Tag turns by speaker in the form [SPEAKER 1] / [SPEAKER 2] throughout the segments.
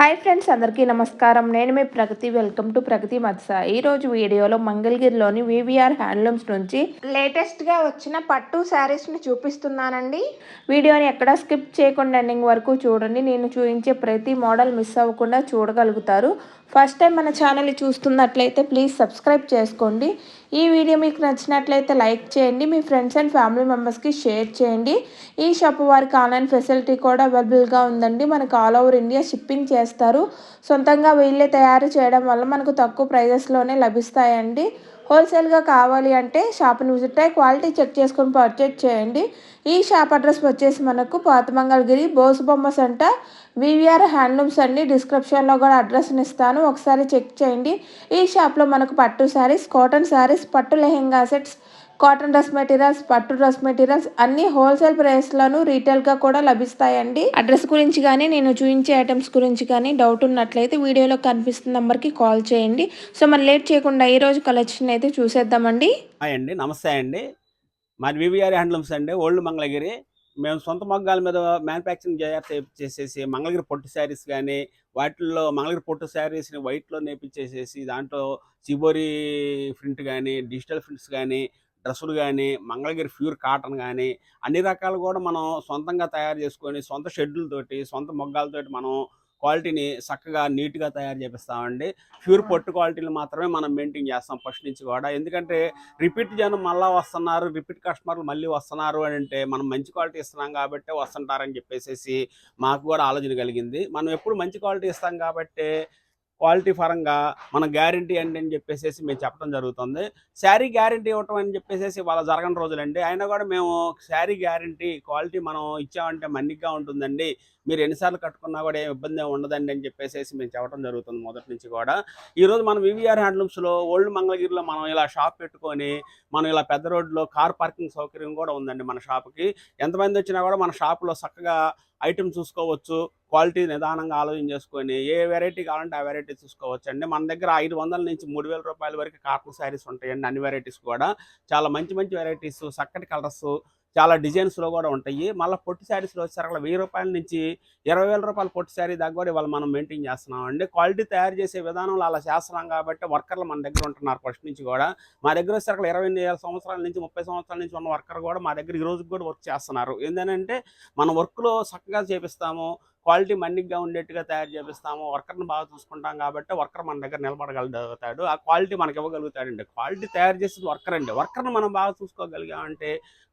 [SPEAKER 1] Hi friends అందరికీ నమస్కారం. నేను మీ ప్రగతి. వెల్కమ్ టు ప్రగతి మత్స. ఈరోజు వీడియోలో మంగళగిరిలోని వివిఆర్ హ్యాండ్లూమ్స్ నుంచి లేటెస్ట్గా వచ్చిన పట్టు శారీస్ని చూపిస్తున్నానండి. వీడియోని ఎక్కడ స్కిప్ చేయకుండా ఎండింగ్ వరకు చూడండి. నేను చూపించే ప్రతి మోడల్ మిస్ అవ్వకుండా చూడగలుగుతారు. ఫస్ట్ టైం మన ఛానల్ చూస్తున్నట్లయితే ప్లీజ్ సబ్స్క్రైబ్ చేసుకోండి. ఈ వీడియో మీకు నచ్చినట్లయితే లైక్ చేయండి. మీ ఫ్రెండ్స్ అండ్ ఫ్యామిలీ మెంబర్స్కి షేర్ చేయండి. ఈ షాప్ వారికి ఆన్లైన్ ఫెసిలిటీ కూడా అవైలబుల్గా ఉందండి. మనకు ఆల్ ఓవర్ ఇండియా షిప్పింగ్ చేస్తారు. సొంతంగా వీళ్ళే తయారు చేయడం వల్ల మనకు తక్కువ ప్రైజెస్లోనే లభిస్తాయండి. హోల్సేల్గా కావాలి అంటే షాప్ని విజిట్ అయ్యి క్వాలిటీ చెక్ చేసుకొని పర్చేజ్ చేయండి. ఈ షాప్ అడ్రస్ వచ్చేసి మనకు పాత మంగళగిరి బోసుబొమ్మ సెంటర్ వివిఆర్ హ్యాండ్లూమ్స్ అండి. డిస్క్రిప్షన్లో కూడా అడ్రస్ని ఇస్తాను. ఒకసారి చెక్ చేయండి. ఈ షాప్లో మనకు పట్టు శారీస్ కాటన్ శారీస్ పట్టు lehenga sets cotton dress materials పట్టు డ్రెస్ మెటీరియల్స్ అన్ని హోల్సేల్ ప్రైస్లను రీటైల్గా కూడా లభిస్తాయండి. అడ్రస్ గురించి కానీ నేను చూపించే ఐటమ్స్ గురించి కానీ డౌట్ ఉన్నట్లయితే వీడియోలో కనిపిస్తున్న నెంబర్కి కాల్ చేయండి. సో మరి లేట్ చేయకుండా ఈ రోజు కలెక్షన్ అయితే చూసేద్దామండి.
[SPEAKER 2] హాయ్ అండి. నమస్తే అండి. మాది వివిఆర్ హ్యాండ్లూమ్స్ అండి. ఓల్డ్ మంగళగిరి. మేము సొంత మగ్గాల మీద మ్యానుఫ్యాక్చరింగ్ చేసేసి మంగళగిరి పొట్టు శారీస్ కానీ వాటిల్లో మంగళగిరి పొట్టు శారీస్ని వైట్లో నేపించేసేసి దాంట్లో చిబోరి ప్రింట్ కానీ డిజిటల్ ప్రింట్స్ కానీ డ్రెస్సులు కానీ మంగళగిరి ప్యూర్ కాటన్ కానీ అన్ని రకాలు కూడా మనం సొంతంగా తయారు చేసుకొని సొంత షెడ్యూల్తోటి సొంత మొగ్గాలతోటి మనం క్వాలిటీని చక్కగా నీట్గా తయారు చేపిస్తామండి. ప్యూర్ పొట్టు క్వాలిటీని మాత్రమే మనం మెయింటైన్ చేస్తాం ఫస్ట్ నుంచి కూడా. ఎందుకంటే రిపీట్ జనం మళ్ళీ వస్తున్నారు రిపీట్ కస్టమర్లు మళ్ళీ వస్తున్నారు అని అంటే మనం మంచి క్వాలిటీ ఇస్తున్నాం కాబట్టి వస్తుంటారని చెప్పేసి మాకు కూడా ఆలోచన కలిగింది. మనం ఎప్పుడు మంచి క్వాలిటీ ఇస్తాం కాబట్టి క్వాలిటీ పరంగా మన గ్యారంటీ అండి అని చెప్పేసి మేము చెప్పడం జరుగుతుంది. శారీ గ్యారంటీ ఇవ్వటం అని చెప్పేసి వాళ్ళ జరగని రోజులండి. అయినా కూడా మేము శారీ గ్యారంటీ క్వాలిటీ మనం ఇచ్చామంటే మన్నిగ్గా ఉంటుందండి. మీరు ఎన్నిసార్లు కట్టుకున్నా కూడా ఏం ఇబ్బంది ఉండదండి అని చెప్పేసి మేము చెప్పడం జరుగుతుంది మొదటి నుంచి కూడా. ఈరోజు మనం వివిఆర్ హ్యాండ్లూమ్స్లో ఓల్డ్ మంగళగిరిలో మనం ఇలా షాప్ పెట్టుకొని మనం ఇలా పెద్ద రోడ్లో కార్ పార్కింగ్ సౌకర్యం కూడా ఉందండి మన షాప్కి ఎంతమంది వచ్చినా కూడా మన షాప్లో చక్కగా ఐటమ్ చూసుకోవచ్చు క్వాలిటీ నిదానంగా ఆలోచన చేసుకొని ఏ వెరైటీ కావాలంటే ఆ వెరైటీ చూసుకోవచ్చు అండి. మన దగ్గర ఐదు వందల నుంచి మూడు వేల రూపాయల వరకు కాటన్ శారీస్ ఉంటాయండి అన్ని వెరైటీస్ కూడా. చాలా మంచి మంచి వెరైటీస్ చక్కటి కలర్స్ చాలా డిజైన్స్లో కూడా ఉంటాయి. మళ్ళీ పొట్టి శారీస్లో వచ్చేసరికి వెయ్యి రూపాయల నుంచి ఇరవై వేల రూపాయల పొట్టి శారీ దాకా కూడా ఇవాళ మనం మెయింటైన్ చేస్తున్నాం. అండి క్వాలిటీ తయారు చేసే విధానంలో అలా చేస్తున్నాం కాబట్టి వర్కర్లు మన దగ్గర ఉంటున్నారు ఫస్ట్ నుంచి కూడా. మా దగ్గర వచ్చేసరికి ఇరవై సంవత్సరాల నుంచి ముప్పై సంవత్సరాల నుంచి ఉన్న వర్కర్ కూడా మా దగ్గర ఈ రోజు కూడా వర్క్ చేస్తున్నారు. ఏంటంటే మన వర్క్లో చక్కగా చేపిస్తాము. క్వాలిటీ మన్నిగ్గా ఉండేట్టుగా తయారు చేపిస్తాము. వర్కర్ని బాగా చూసుకుంటాం కాబట్టి వర్కర్ మన దగ్గర నిలబడగలుగుతాడు. ఆ క్వాలిటీ మనకి ఇవ్వగలుగుతాడండి. క్వాలిటీ తయారు చేసేది వర్కర్ అండి. వర్కర్ని మనం బాగా చూసుకోగలిగామంటే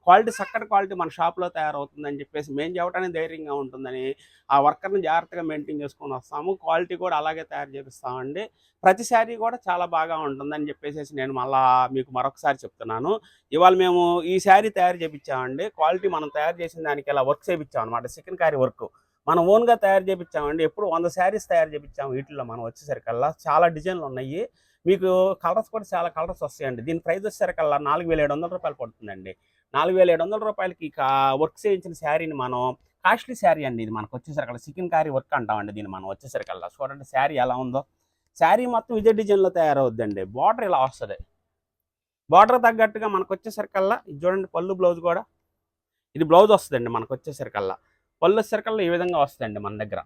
[SPEAKER 2] క్వాలిటీ చక్కటి క్వాలిటీ మన షాప్లో తయారవుతుందని చెప్పేసి మేము చెప్పడానికి ధైర్యంగా ఉంటుందని ఆ వర్కర్ని జాగ్రత్తగా మెయింటైన్ చేసుకొని వస్తాము. క్వాలిటీ కూడా అలాగే తయారు చేపిస్తామండి. ప్రతి శారీ కూడా చాలా బాగా ఉంటుందని చెప్పేసి నేను మళ్ళా మీకు మరొకసారి చెప్తున్నాను. ఇవాళ మేము ఈ శారీ తయారు చేయించామండి క్వాలిటీ మనం తయారు చేసిన దానికి ఇలా వర్క్ చేయించాం అనమాట చికెన్ కారీ వర్క్. మనం ఓన్గా తయారు చేయించామండి ఎప్పుడు వంద శారీస్ తయారు చేయించాము వీటిలో మనం వచ్చేసరికల్లా. చాలా డిజైన్లు ఉన్నాయి. మీకు కలర్స్ కూడా చాలా కలర్స్ వస్తాయండి. దీని ప్రైస్ వచ్చేసరికల్లా నాలుగు వేల ఏడు వందల రూపాయలు పడుతుందండి. నాలుగు వేల ఏడు వందల రూపాయలకి వర్క్ చేయించిన శారీని మనం కాస్ట్లీ శారీ అండి ఇది మనకు వచ్చేసరికల్లా. చికెన్ కారీ వర్క్ అంటామండి దీన్ని మనం వచ్చేసరికల్లా. చూడండి శారీ ఎలా ఉందో. శారీ మొత్తం ఇదే డిజైన్లో తయారవుద్దండి. బార్డర్ ఇలా వస్తుంది. బార్డర్ తగ్గట్టుగా మనకు వచ్చేసరికల్లా ఇది చూడండి పళ్ళు బ్లౌజ్ కూడా. ఇది బ్లౌజ్ వస్తుందండి మనకు వచ్చేసరికల్లా. పళ్ళు వచ్చేసరికల్లా ఈ విధంగా వస్తుందండి మన దగ్గర?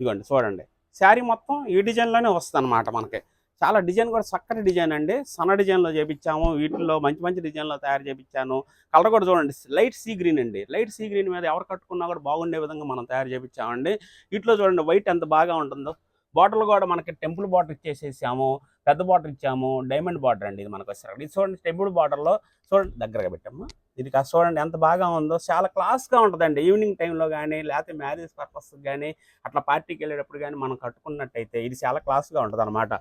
[SPEAKER 2] ఇదిగోండి చూడండి. శారీ మొత్తం ఈ డిజైన్లోనే వస్తుంది అనమాట మనకి. చాలా డిజైన్ కూడా చక్కటి డిజైన్ అండి. సన్న డిజైన్లో చేపించాము వీటిల్లో మంచి మంచి డిజైన్లో తయారు చేపించాను. కలర్ కూడా చూడండి లైట్ సీ గ్రీన్ అండి. లైట్ సీ గ్రీన్ మీద ఎవరు కట్టుకున్నా కూడా బాగుండే విధంగా మనం తయారు చేపించామండి. వీటిలో చూడండి వైట్ ఎంత బాగా ఉంటుందో. బాటిల్ కూడా మనకి టెంపుల్ బాటిల్ ఇచ్చేసేసాము. పెద్ద బాటిల్ ఇచ్చాము. డైమండ్ బార్డర్ అండి ఇది మనకు వచ్చారు ఇది చూడండి టెంపుల్ బార్డర్లో చూడండి దగ్గరగా పెట్టాము. ఇది కాస్త చూడండి ఎంత బాగా ఉందో. చాలా క్లాస్గా ఉంటుందండి. ఈవినింగ్ టైంలో కానీ లేకపోతే మ్యారేజ్ పర్పస్ కానీ అట్లా పార్టీకి వెళ్ళేటప్పుడు కానీ మనం కట్టుకున్నట్టయితే ఇది చాలా క్లాస్గా ఉంటుంది అనమాట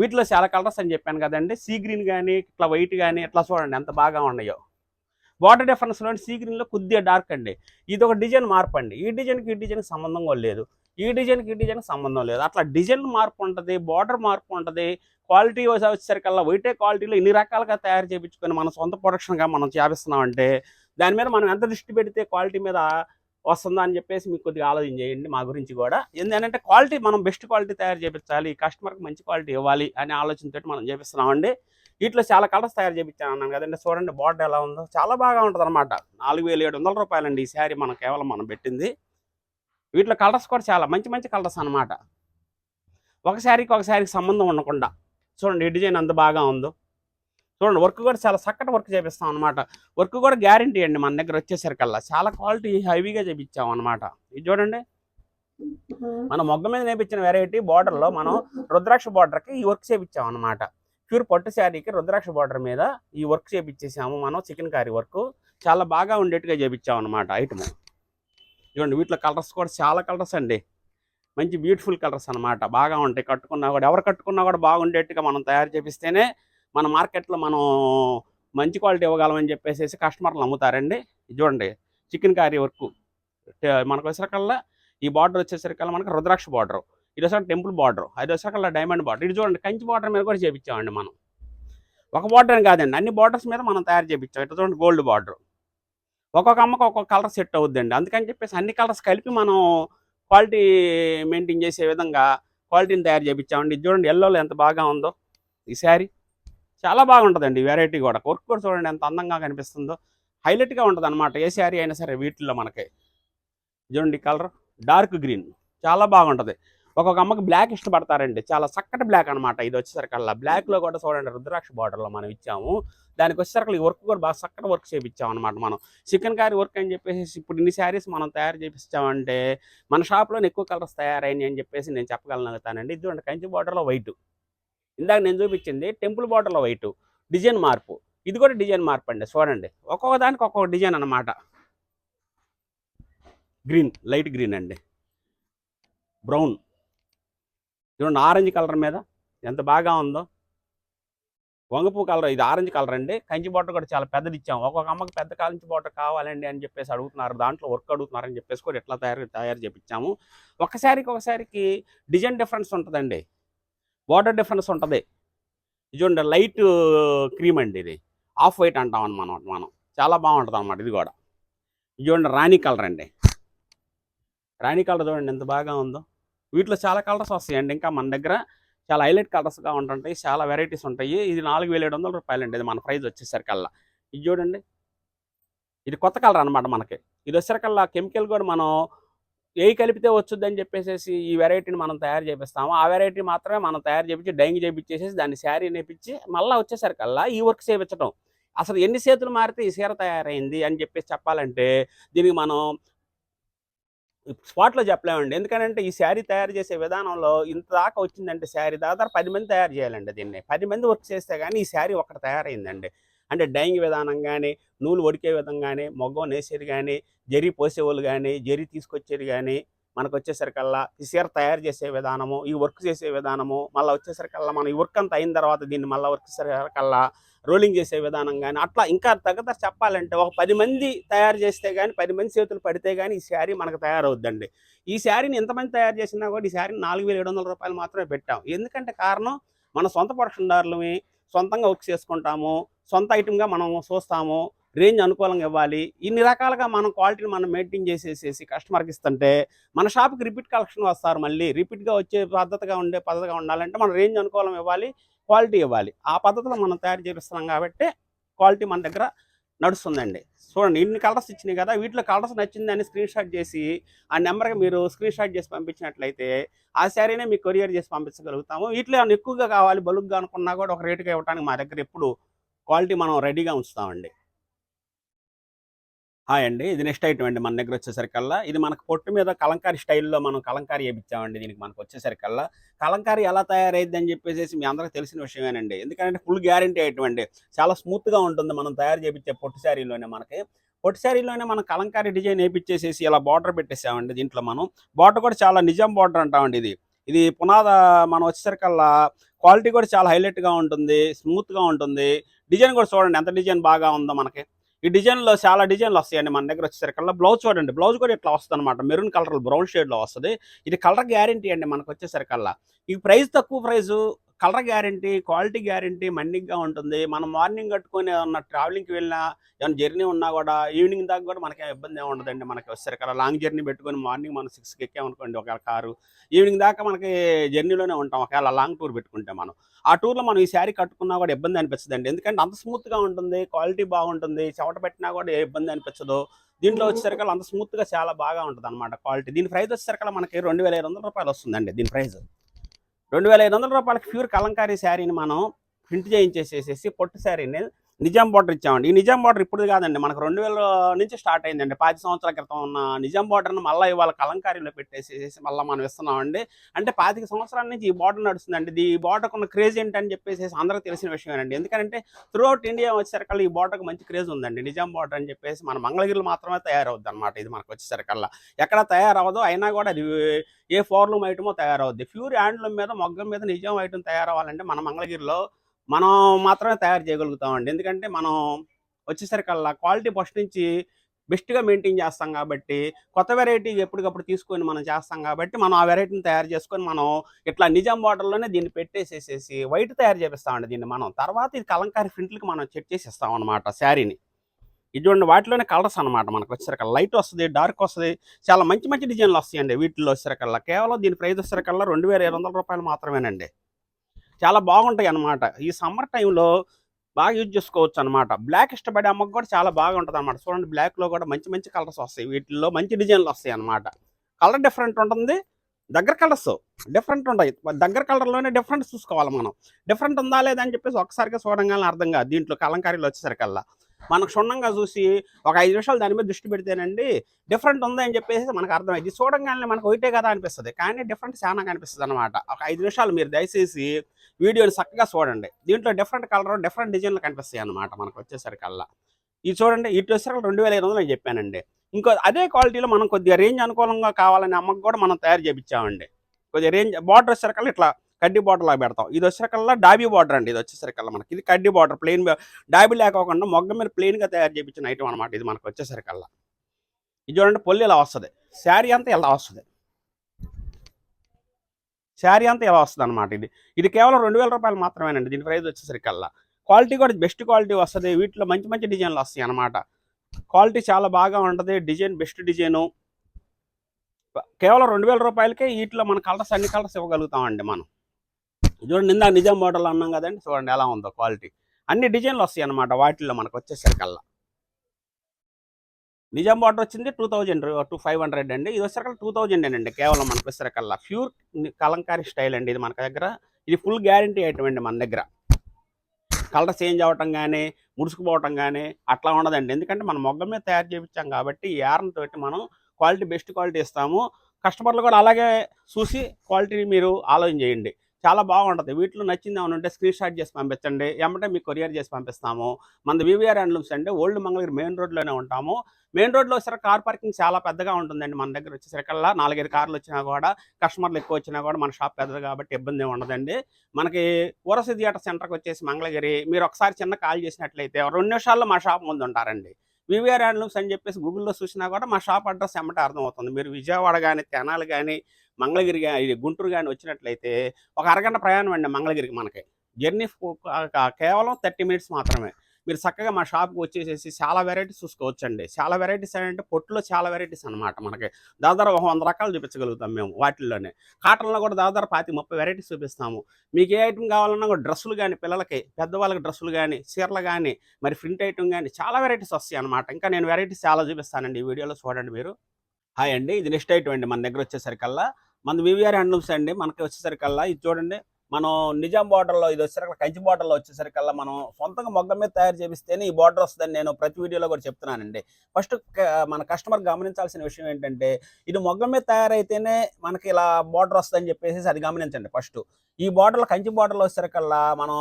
[SPEAKER 2] వీటిలో చాలా కలర్స్ అని చెప్పాను కదండి. సీ గ్రీన్ కానీ ఇట్లా వైట్ కానీ ఇట్లా చూడండి ఎంత బాగా ఉన్నాయో. వాటర్ డిఫరెన్స్లో సీ గ్రీన్లో కొద్దిగా డార్క్ అండి. ఇది ఒక డిజైన్ మార్పండి ఈ డిజైన్కి ఈ డిజైన్కి సంబంధం కూడా లేదు. ఈ డిజైన్కి ఈ డిజైన్కి సంబంధం లేదు. అట్లా డిజైన్ మార్పు ఉంటుంది బార్డర్ మార్పు ఉంటుంది క్వాలిటీ వచ్చేసరికల్లా వైటే క్వాలిటీలో ఇన్ని రకాలుగా తయారు చేయించుకొని మన సొంత ప్రొడక్షన్గా మనం చేపిస్తున్నామంటే దాని మీద మనం ఎంత దృష్టి పెడితే క్వాలిటీ మీద వస్తుందా అని చెప్పేసి మీకు కొద్దిగా ఆలోచన చేయండి మా గురించి కూడా. ఎందుకంటే క్వాలిటీ మనం బెస్ట్ క్వాలిటీ తయారు చేయించాలి కస్టమర్కి మంచి క్వాలిటీ ఇవ్వాలి అనే ఆలోచనతో మనం చేపిస్తున్నామండి. వీటిలో చాలా కలర్స్ తయారు చేయించాను అన్నాను కదండి. చూడండి బార్డర్ ఎలా ఉందో. చాలా బాగా ఉంటుంది అనమాట నాలుగు వేల ఏడు వందల రూపాయలండి ఈ శారీ మనం కేవలం మనం పెట్టింది. వీటిలో కలర్స్ కూడా చాలా మంచి మంచి కలర్స్ అన్నమాట. ఒక శారీకి ఒక శారీకి సంబంధం ఉండకుండా. చూడండి ఈ డిజైన్ అంత బాగా ఉందో. చూడండి వర్క్ కూడా చాలా చక్కటి వర్క్ చేపిస్తాం అనమాట వర్క్ కూడా గ్యారంటీ అండి మన దగ్గర వచ్చేసరికల్లా. చాలా క్వాలిటీ హెవీగా చేపించాం అనమాట ఇది చూడండి. మన మొగ్గ మీద నేపించిన వెరైటీ బార్డర్లో మనం రుద్రాక్ష బార్డర్కి ఈ వర్క్ చేపించాం అనమాట ప్యూర్ పట్టు శారీకి రుద్రాక్ష బార్డర్ మీద ఈ వర్క్ చేపించేసాము మనం చికెన్ కారీ వర్క్. చాలా బాగా ఉండేట్టుగా చేపించాం అనమాట ఐటమ్. చూడండి వీటిలో కలర్స్ కూడా చాలా కలర్స్ అండి. మంచి బ్యూటిఫుల్ కలర్స్ అన్నమాట. బాగా ఉంటాయి. కట్టుకున్నా కూడా ఎవరు కట్టుకున్నా కూడా బాగుండేట్టుగా మనం తయారు చేపిస్తేనే మన మార్కెట్లో మనం మంచి క్వాలిటీ ఇవ్వగలమని చెప్పేసి కస్టమర్లు నమ్ముతారండి. ఇది చూడండి చికెన్ కర్రీ వర్క్. మనకు వచ్చేసరికల్లా ఈ బార్డర్ వచ్చేసరికల్లా మనకు రుద్రాక్ష బార్డర్. ఇది వచ్చేసరికి టెంపుల్ బార్డర్. అది వచ్చేసరికల్లా డైమండ్ బార్డర్. ఇది చూడండి కంచి బార్డర్ మీద కూడా చేపించామండి మనం. ఒక బార్డర్ కాదండి అన్ని బార్డర్స్ మీద మనం తయారు చేపించాం ఇట్లా చూడండి గోల్డ్ బార్డర్. ఒక్కొక్క అమ్మకు ఒక్కొక్క కలర్ సెట్ అవుద్దండి. అందుకని చెప్పేసి అన్ని కలర్స్ కలిపి మనం క్వాలిటీ మెయింటైన్ చేసే విధంగా క్వాలిటీని తయారు చేయించామండి ఇది చూడండి ఎల్లోలో ఎంత బాగా ఉందో. ఈ శారీ చాలా బాగుంటుందండి వెరైటీ కూడా. వర్క్ కూడా చూడండి ఎంత అందంగా కనిపిస్తుందో. హైలైట్గా ఉంటుంది అనమాట ఏ శారీ అయినా సరే వీటిల్లో మనకి. చూడండి కలర్. Dark green. చాలా బాగుంటుంది. ఒక్కొక్క అమ్మకి బ్లాక్ ఇష్టపడతారండి. చాలా చక్కటి బ్లాక్ అనమాట ఇది వచ్చేసరికల్లా. బ్లాక్లో కూడా చూడండి రుద్రాక్ష బార్డర్లో మనం ఇచ్చాము. దానికి వచ్చేసరికి ఈ వర్క్ కూడా బాగా చక్కటి వర్క్ చేయించాం అనమాట మనం. చికెన్ కారీ వర్క్ అని చెప్పేసి ఇప్పుడు ఇన్ని శారీస్ మనం తయారు చేపిస్తామంటే మన షాప్లోనే ఎక్కువ కలర్స్ తయారైనాయి అని చెప్పేసి నేను చెప్పగలుగుతానండి. ఇది చూడండి కంచి బార్డర్లో వైట్ ఇందాక నేను చూపించింది టెంపుల్ బార్డర్లో వైట్ డిజైన్ మార్పు. ఇది కూడా డిజైన్ మార్పు అండి. చూడండి. ఒక్కొక్క దానికి ఒక్కొక్క డిజైన్ అన్నమాట. గ్రీన్ లైట్ గ్రీన్ అండి. బ్రౌన్ చూడండి ఆరెంజ్ కలర్ మీద ఎంత బాగా ఉందో. వంగపూ కలర్ ఇది ఆరెంజ్ కలర్ అండి. కంచి బాటర్ కూడా చాలా పెద్దది ఇచ్చాము. ఒక్కొక్క అమ్మకి పెద్ద కాలించి బాటర్ కావాలండి అని చెప్పేసి అడుగుతున్నారు. దాంట్లో వర్క్ అడుగుతున్నారని చెప్పేసి కూడా ఎట్లా తయారు తయారు చేపించాము ఒకసారికి ఒకసారికి డిజైన్ డిఫరెన్స్ ఉంటుందండి. బార్డర్ డిఫరెన్స్ ఉంటుంది. ఇది చూడండి లైట్ క్రీమ్ అండి ఇది. ఆఫ్ వైట్ అంటాం అనమాట మనం. చాలా బాగుంటుంది అనమాట ఇది కూడా. ఇది చూడండి రాణి కలర్ అండి. రాణి కలర్ చూడండి ఎంత బాగా ఉందో. వీటిలో చాలా కలర్స్ వస్తాయండి ఇంకా మన దగ్గర చాలా హైలైట్ కలర్స్గా ఉంటుంటాయి. చాలా వెరైటీస్ ఉంటాయి. ఇది నాలుగు వేల ఏడు వందల రూపాయలు అండి ఇది మన ప్రైస్ వచ్చేసరికల్లా. ఇది చూడండి. ఇది కొత్త కలర్ అనమాట మనకి. ఇది వచ్చేసరికల్లా కెమికల్ కూడా మనం ఏ కలిపితే వచ్చుద్దని చెప్పేసి ఈ వెరైటీని మనం తయారు చేపిస్తాము. ఆ వెరైటీ మాత్రమే మనం తయారు చేపించి డైంగ్ చేపించేసి దాన్ని శారీ నేపించి మళ్ళీ వచ్చేసరికల్లా ఈ వర్క్ చేయించడం అసలు ఎన్ని చేతులు మారితే ఈ చీర తయారైంది అని చెప్పేసి చెప్పాలంటే దీనికి మనం స్పాట్లో చెప్పలేమండి. ఎందుకంటే ఈ శారీ తయారు చేసే విధానంలో ఇంత దాకా వచ్చిందంటే శారీ దాదాపు పది మంది తయారు చేయాలండి దీన్ని. పది మంది వర్క్ చేస్తే కానీ ఈ శారీ ఒకటి తయారైందండి. అంటే డైయింగ్ విధానం కానీ నూలు వడికే విధం కానీ మొగ్గం నేసేది కానీ జరి పోసేవాళ్ళు కానీ జరి తీసుకొచ్చేది కానీ మనకు వచ్చేసరికల్లా ఈ తయారు చేసే విధానము ఈ వర్క్ చేసే విధానము మళ్ళీ వచ్చేసరికల్లా మనం ఈ వర్క్ అంతా అయిన తర్వాత దీన్ని మళ్ళీ వర్క్ చేసేసరికల్లా రోలింగ్ చేసే విధానం కానీ అట్లా ఇంకా తగ్గద చెప్పాలంటే ఒక పది మంది తయారు చేస్తే కానీ పది మంది చేతులు పడితే కానీ ఈ శారీ మనకు తయారవుద్దండి. ఈ శారీని ఎంతమంది తయారు చేసినా కూడా ఈ శారీని నాలుగు వేల ఏడు వందల రూపాయలు మాత్రమే పెట్టాం. ఎందుకంటే కారణం మన సొంత ప్రొడక్షన్దారులమే సొంతంగా వర్క్ చేసుకుంటాము సొంత ఐటమ్గా మనం చూస్తాము రేంజ్ అనుకూలంగా ఇవ్వాలి. ఇన్ని రకాలుగా మనం క్వాలిటీని మనం మెయింటైన్ చేసేసేసి కస్టమర్కి ఇస్తుంటే మన షాప్కి రిపీట్ కలెక్షన్ వస్తారు మళ్ళీ. రిపీట్గా వచ్చే పద్ధతిగా ఉండే పద్ధతిగా ఉండాలంటే మన రేంజ్ అనుకూలం ఇవ్వాలి. క్వాలిటీ ఇవ్వాలి. ఆ పద్ధతిలో మనం తయారు చేపిస్తున్నాం కాబట్టి క్వాలిటీ మన దగ్గర నడుస్తుందండి. చూడండి ఇన్ని కలర్స్ ఇచ్చినాయి కదా వీటిలో కలర్స్ నచ్చిందని స్క్రీన్ షాట్ చేసి ఆ నెంబర్కి మీరు స్క్రీన్ షాట్ చేసి పంపించినట్లయితే ఆ శారీనే మీకు కొరియర్ చేసి పంపించగలుగుతాము. వీటిలో ఏమైనా ఎక్కువగా కావాలి బలుగ్గా అనుకున్నా కూడా ఒక రేటుగా ఇవ్వడానికి మా దగ్గర ఎప్పుడు క్వాలిటీ మనం రెడీగా ఉంచుతామండి. హాయ్ అండి ఇది నెక్స్ట్ ఐటమ్ అండి. మన దగ్గర వచ్చేసరికల్లా ఇది మనకు పొట్టు మీద కలంకారీ స్టైల్లో మనం కలంకారీ వేయించామండి దీనికి మనకు వచ్చేసరికల్లా. కలంకారీ ఎలా తయారైద్ది అని చెప్పేసి మీ అందరికీ తెలిసిన విషయమేనండి. ఎందుకంటే ఫుల్ గ్యారంటీ ఐటమ్ అండి. చాలా స్మూత్గా ఉంటుంది మనం తయారు చేయించే పొట్టు శారీలోనే మనకి. పొట్టు శారీలోనే మనం కలంకారీ డిజైన్ వేయించేసేసి ఇలా బార్డర్ పెట్టేసామండి దీంట్లో మనం. బార్డర్ కూడా చాలా నిజాం బార్డర్ అంటామండి ఇది. ఇది పునాద మనం వచ్చేసరికల్లా క్వాలిటీ కూడా చాలా హైలైట్గా ఉంటుంది. స్మూత్గా ఉంటుంది. డిజైన్ కూడా చూడండి. ఎంత డిజైన్ బాగా ఉందో మనకి. ఈ డిజైన్లో చాలా డిజైన్లు వస్తాయండి మన దగ్గర వచ్చేసరికల్లా బ్లౌజ్ చూడండి బ్లౌజ్ కూడా ఇట్లా వస్తుంది అనమాట మెరూన్ కలర్ బ్రౌన్ షేడ్లో వస్తుంది. ఇది కలర్ గ్యారంటీ అండి మనకు వచ్చేసరికల్లా. ఈ ప్రైస్ తక్కువ price colour guarantee quality guarantee మన్నిగ్గా ఉంటుంది. మనం మార్నింగ్ కట్టుకొని ఏమన్నా ట్రావెలింగ్కి వెళ్ళినా ఏమైనా జర్నీ ఉన్నా కూడా ఈవినింగ్ దాకా కూడా మనకి ఇబ్బంది ఏమి ఉండదండి. మనకి వచ్చేసరికి లాంగ్ జర్నీ పెట్టుకొని మార్నింగ్ మనం సిక్స్కి ఎక్కామనుకోండి ఒకవేళ కారు. ఈవినింగ్ దాకా మనకి జర్నీలోనే ఉంటాం ఒకవేళ లాంగ్ టూర్ పెట్టుకుంటే మనం. ఆ టూర్లో మనం ఈ శారీ కట్టుకున్నా కూడా ఇబ్బంది అనిపిస్తుంది ఎందుకంటే అంత స్మూత్గా ఉంటుంది క్వాలిటీ బాగుంటుంది చెమట పెట్టినా కూడా ఏ ఇబ్బంది అనిపించదు. దీంట్లో వచ్చేసరికి అంత స్మూత్గా చాలా బాగా ఉంటుంది అనమాట క్వాలిటీ. దీని ప్రైస్ వచ్చేసరికి మనకి రెండు వేల ఐదు వందల రూపాయలు వస్తుందండి దీని ప్రైస్. రెండు వేల ఐదు వందల రూపాయలకి ప్యూర్ కలంకారీ శారీని మనం ప్రింట్ చేయించేసేసి పొట్టు శారీని నిజాం బార్డర్ ఇచ్చామండి. ఈ నిజాం బార్డర్ ఇప్పుడు కాదండి మనకు రెండు వేల నుంచి స్టార్ట్ అయిందండి. పది సంవత్సరాల క్రితం ఉన్న నిజాం బార్డర్ని మళ్ళీ ఇవాళ కలంకారీలో పెట్టేసేసి మళ్ళీ మనం ఇస్తున్నామండి. అంటే పాతిక సంవత్సరాల నుంచి ఈ బార్డర్ నడుస్తుందండి. ఈ బార్డర్కు ఉన్న క్రేజ్ ఏంటని చెప్పేసి అందరికీ తెలిసిన విషయమేనండి ఎందుకంటే త్రూ అవుట్ ఇండియా వచ్చేసరికల్లా ఈ బార్డర్కి మంచి క్రేజ్ ఉందండి. నిజాం బార్డర్ అని చెప్పేసి మన మంగళగిరిలో మాత్రమే తయారవుద్ది అనమాట ఇది మనకు వచ్చేసరికల్లా. ఎక్కడ తయారవ్వదు అయినా కూడా అది ఏ ఫోర్లూమ్ ఐటమో తయారవుద్ది. ప్యూర్ హ్యాండ్లూమ్ మీద మొగ్గం మీద నిజాం ఐటమ్ తయారవ్వాలంటే మన మంగళగిరిలో మనం మాత్రమే తయారు చేయగలుగుతామండి. ఎందుకంటే మనం వచ్చేసరికల్లా క్వాలిటీ ఫస్ట్ నుంచి బెస్ట్గా మెయింటైన్ చేస్తాం కాబట్టి కొత్త వెరైటీ ఎప్పటికప్పుడు తీసుకొని మనం చేస్తాం కాబట్టి మనం ఆ వెరైటీని తయారు చేసుకొని మనం ఇట్లా నిజాం బార్డర్లోనే దీన్ని పెట్టేసేసేసి వైట్ తయారు చేపిస్తామండి దీన్ని మనం. తర్వాత ఇది కలంకారీ ప్రింట్లకి మనం చెక్ చేసేస్తాం అనమాట శారీని. ఇది వాటిలోనే కలర్స్ అనమాట మనకు వచ్చేసరికల్లా. లైట్ వస్తుంది డార్క్ వస్తుంది చాలా మంచి మంచి డిజైన్లు వస్తాయండి వీటిలో వచ్చేసరికల్లా. కేవలం దీని ప్రైస్ వచ్చేసరికల్లా రెండు వేల ఐదు వందల రూపాయలు మాత్రమేనండి. చాలా బాగుంటాయి అన్నమాట. ఈ సమ్మర్ టైంలో బాగా యూజ్ చేసుకోవచ్చు అనమాట బ్లాక్ ఇష్టపడే అమ్మకు కూడా చాలా బాగా ఉంటుంది అనమాట చూడండి బ్లాక్లో కూడా మంచి మంచి కలర్స్ వస్తాయి. వీటిల్లో మంచి డిజైన్లు వస్తాయి అనమాట కలర్ డిఫరెంట్ ఉంటుంది. దగ్గర కలర్స్ డిఫరెంట్ ఉంటాయి. దగ్గర కలర్లోనే డిఫరెంట్ చూసుకోవాలి మనం. డిఫరెంట్ ఉందా లేదా అని చెప్పేసి ఒకసారిగా చూడంగానే అర్థం కాదు. దీంట్లో కలంకారీలు వచ్చేసరికల్లా. మనకు క్షుణ్ణంగా చూసి ఒక ఐదు నిమిషాలు దాని మీద దృష్టి పెడితేనండి డిఫరెంట్ ఉంది అని చెప్పేసి మనకు అర్థమైంది. చూడంగానే మనకు ఒకటే కదా అనిపిస్తుంది. కానీ డిఫరెంట్ చాలా కనిపిస్తుంది అనమాట ఒక ఐదు నిమిషాలు మీరు దయచేసి వీడియోని చక్కగా చూడండి. దీంట్లో డిఫరెంట్ కలర్ డిఫరెంట్ డిజైన్లు కనిపిస్తాయి అనమాట మనకు వచ్చేసరికల్లా. ఇది చూడండి ఇటు వచ్చేసరికి రెండు వేల ఐదు వందలు నేను చెప్పానండి. ఇంకో అదే క్వాలిటీలో మనం కొద్దిగా రేంజ్ అనుకూలంగా కావాలని అమ్మకు కూడా మనం తయారు చేయించామండి కొద్దిగా రేంజ్ బార్డర్ వచ్చేసరికల్లా ఇట్లా కడ్డీ బార్డర్ లాగా పెడతాం. ఇది వచ్చేసరికల్లా డాబీ బార్డర్ అండి. ఇది వచ్చేసరికల్లా మనకి. ఇది కడ్డీ బార్డర్ ప్లెయిన్ డాబీ లేకోకుండా మొగ్గ మీద ప్లెయిన్గా తయారు చేయించిన ఐటమ్ అనమాట ఇది మనకు వచ్చేసరికల్లా. ఇది చూడండి పొల్లి ఇలా వస్తుంది. శారీ అంతా ఇలా వస్తుంది. శారీ అంతా ఇలా వస్తుంది అనమాట ఇది. ఇది కేవలం రెండు వేల రూపాయలు మాత్రమేనండి. దీని ప్రైస్ వచ్చేసరికల్లా. క్వాలిటీ కూడా బెస్ట్ క్వాలిటీ వస్తుంది. వీటిలో మంచి మంచి డిజైన్లు వస్తాయి అనమాట క్వాలిటీ చాలా బాగా ఉంటుంది. డిజైన్ బెస్ట్ డిజైను కేవలం రెండు వేల రూపాయలకే వీటిలో మన కలర్స్ అన్ని కలర్స్ ఇవ్వగలుగుతామండి మనం. చూడండి ఇందాక నిజాం మోడల్ అన్నాం కదండి చూడండి ఎలా ఉందో క్వాలిటీ. అన్ని డిజైన్లు వస్తాయి అనమాట వాటిల్లో మనకు వచ్చేసరికల్లా. నిజాం బార్డర్ వచ్చింది two thousand two five hundred అండి. ఇది వచ్చేసరికి టూ థౌజండ్ అండి కేవలం మనకు వచ్చేసరికల్లా. ప్యూర్ కలంకారీ స్టైల్ అండి ఇది మన దగ్గర. ఇది ఫుల్ గ్యారంటీ ఐటమ్ అండి మన దగ్గర. కలర్ చేంజ్ అవ్వటం కానీ ముడుచుకుపోవటం కానీ అట్లా ఉండదండి. ఎందుకంటే మనం మొగ్గ మీద తయారు చేయించాం కాబట్టి ఈ తోటి మనం క్వాలిటీ బెస్ట్ క్వాలిటీ ఇస్తాము. కస్టమర్లు కూడా అలాగే చూసి క్వాలిటీని మీరు ఆలోచన చేయండి. చాలా బాగుంటుంది. వీటిలో నచ్చింది ఏమైనా ఉంటే స్క్రీన్ షాట్ చేసి పంపించండి. ఏమంటే మీకు కొరియర్ చేసి పంపిస్తాము. మన వివిఆర్ హ్యాండ్లూమ్స్ అంటే ఓల్డ్ మంగళగిరి మెయిన్ రోడ్లోనే ఉంటాము. మెయిన్ రోడ్లో వచ్చేసరికి కార్ పార్కింగ్ చాలా పెద్దగా ఉంటుందండి. మన దగ్గర వచ్చేసరికల్లా నాలుగైదు కార్లు వచ్చినా కూడా కస్టమర్లు ఎక్కువ వచ్చినా కూడా మన షాప్ పెద్దది కాబట్టి ఇబ్బంది ఉండదండి. మనకి ఊరసి థియేటర్ సెంటర్కి వచ్చేసి మంగళగిరి మీరు ఒకసారి చిన్న కాల్ చేసినట్లయితే రెండు నిమిషాల్లో మా షాప్ ముందు ఉంటారండి. వివిఆర్ హ్యాండ్లూమ్స్ అని చెప్పేసి గూగుల్లో చూసినా కూడా మా షాప్ అడ్రస్ ఎమ్మటే అర్థమవుతుంది. మీరు విజయవాడ కానీ తెనాలి కానీ మంగళగిరి కానీ గుంటూరు కానీ వచ్చినట్లయితే ఒక అరగంట ప్రయాణం అండి మంగళగిరికి మనకి. జర్నీ కేవలం థర్టీ మినిట్స్ మాత్రమే. మీరు చక్కగా మా షాప్కి వచ్చేసేసి చాలా వెరైటీస్ చూసుకోవచ్చండి. చాలా వెరైటీస్ అంటే పొట్టులో చాలా వెరైటీస్ అనమాట మనకి. దాదాపు ఒక వంద రకాలు చూపించగలుగుతాం మేము వాటిల్లోనే. కాటన్లో కూడా దాదాపు పాతి ముప్పై వెరైటీస్ చూపిస్తాము. మీకు ఏ ఐటమ్ కావాలన్నా కూడా డ్రెస్సులు కానీ పిల్లలకి పెద్దవాళ్ళకి డ్రెస్సులు కానీ చీరలు కానీ మరి ప్రింట్ ఐటమ్ కానీ చాలా వెరైటీస్ వస్తాయి అనమాట ఇంకా నేను వెరైటీస్ చాలా చూపిస్తానండి ఈ వీడియోలో చూడండి మీరు. హాయ్ అండి ఇది నెక్స్ట్ ఐటమ్ అండి. మన దగ్గర వచ్చేసరికల్లా మన వివిఆర్ హ్యాండ్లూమ్స్ అండి మనకి వచ్చేసరికల్లా ఇది చూడండి మనం నిజాం బార్డర్లో ఇది వచ్చేసరికి కంచి బార్డర్లో వచ్చేసరికల్లా మనం సొంతంగా మొగ్గ మీద తయారు చేపిస్తేనే ఈ బార్డర్ వస్తుందని నేను ప్రతి వీడియోలో కూడా చెప్తున్నానండి. ఫస్ట్ మన కస్టమర్ గమనించాల్సిన విషయం ఏంటంటే ఇది మొగ్గ మీద తయారైతేనే మనకి ఇలా బార్డర్ వస్తుందని చెప్పేసి అది గమనించండి ఫస్ట్. ఈ బార్డర్లో కంచి బార్డర్లో వచ్చేసరికల్లా మనం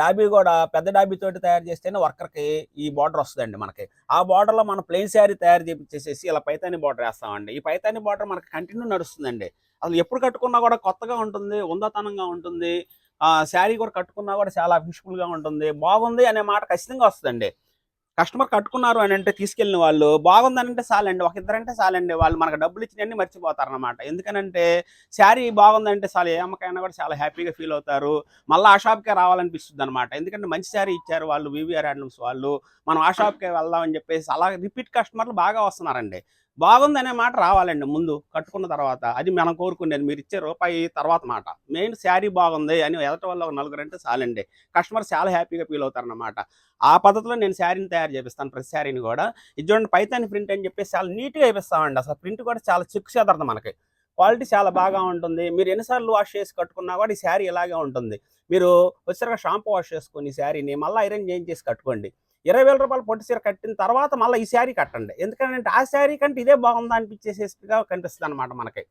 [SPEAKER 2] డాబీ కూడా పెద్ద డాబీ తోటి తయారు చేస్తేనే వర్కర్కి ఈ బార్డర్ వస్తుందండి మనకి. ఆ బార్డర్లో మనం ప్లెయిన్ శారీ తయారు చేపించేసేసి ఇలా పైతాని బార్డర్ వేస్తామండి. ఈ పైతాని బార్డర్ మనకి కంటిన్యూ నడుస్తుందండి. అసలు ఎప్పుడు కట్టుకున్నా కూడా కొత్తగా ఉంటుంది ఉందతనంగా ఉంటుంది. ఆ శారీ కూడా కట్టుకున్నా కూడా చాలా పీస్ఫుల్గా ఉంటుంది. బాగుంది అనే మాట ఖచ్చితంగా వస్తుందండి. కస్టమర్ కట్టుకున్నారు అని అంటే తీసుకెళ్ళిన వాళ్ళు బాగుందని అంటే చాలండి ఒక ఇద్దరంటే చాలండి. వాళ్ళు మనకు డబ్బులు ఇచ్చినవన్నీ మర్చిపోతారనమాట ఎందుకనంటే శారీ బాగుందంటే చాలు ఏ అమ్మకైనా కూడా చాలా హ్యాపీగా ఫీల్ అవుతారు. మళ్ళీ ఆ షాప్కే రావాలనిపిస్తుంది అనమాట ఎందుకంటే మంచి శారీ ఇచ్చారు వాళ్ళు వివిఆర్ హ్యాండ్లూమ్స్ వాళ్ళు. మనం ఆ షాప్కే వెళ్దామని చెప్పేసి అలా రిపీట్ కస్టమర్లు బాగా వస్తున్నారండి. బాగుందనే మాట రావాలండి ముందు కట్టుకున్న తర్వాత. అది మనం కోరుకునేది. మీరు ఇచ్చే రూపాయి తర్వాత మాట. మెయిన్ శారీ బాగుంది అని ఎదట వల్ల ఒక నలుగురు అంటే చాలండి. కస్టమర్ చాలా హ్యాపీగా ఫీల్ అవుతారన్నమాట. ఆ పద్ధతిలో నేను శారీని తయారు చేపిస్తాను. ప్రతి శారీని కూడా. ఇది చూడండి పైతాని ప్రింట్ అని చెప్పేసి చాలా నీట్గా వేపిస్తామండి. అసలు ప్రింట్ కూడా చాలా చిక్కు చెదరదు మనకి. క్వాలిటీ చాలా బాగా ఉంటుంది. మీరు ఎన్నిసార్లు వాష్ చేసి కట్టుకున్నా కూడా ఈ శారీ ఇలాగే ఉంటుంది. మీరు వచ్చాక షాంపూ వాష్ చేసుకొని ఈ శారీని మళ్ళీ ఐరన్ చేంజ్ చేసి కట్టుకోండి. ఇరవై వేల రూపాయలు పొట్టి చీర కట్టిన తర్వాత మళ్ళీ ఈ శారీ కట్టండి. ఎందుకంటే ఆ శారీ కంటే ఇదే బాగుందా అనిపించేసేట్టుగా కనిపిస్తుంది అనమాట మనకి.